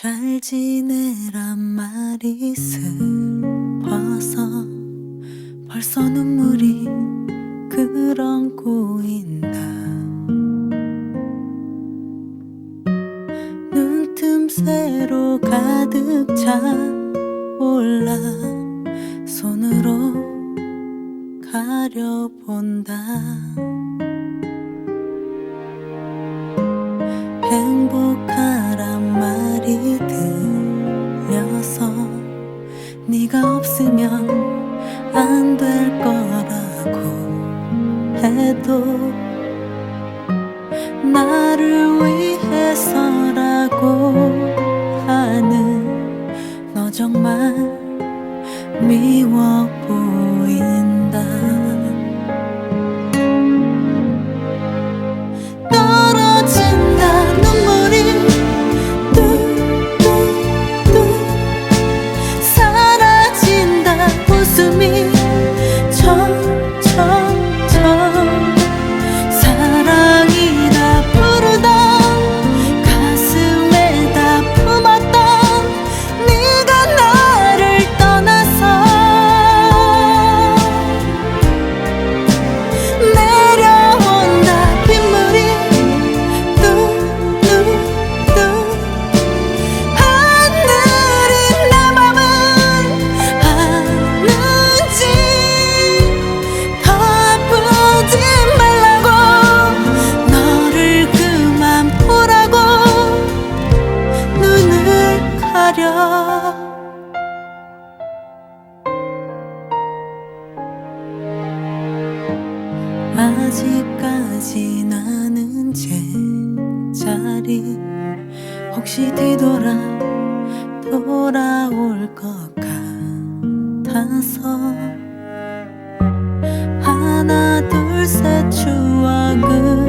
잘 지내란 말이 슬퍼서 벌써 눈물이 그런 고인다 눈틈새로 가득 차 올라 손으로 가려본다 행복하란 말이 들려서 네가 없으면 안 될 거라고 해도 나를 위해서라고 가려. 아직까지 나는 제자리 혹시 뒤돌아 돌아올 것 같아서 하나 둘 셋 추억을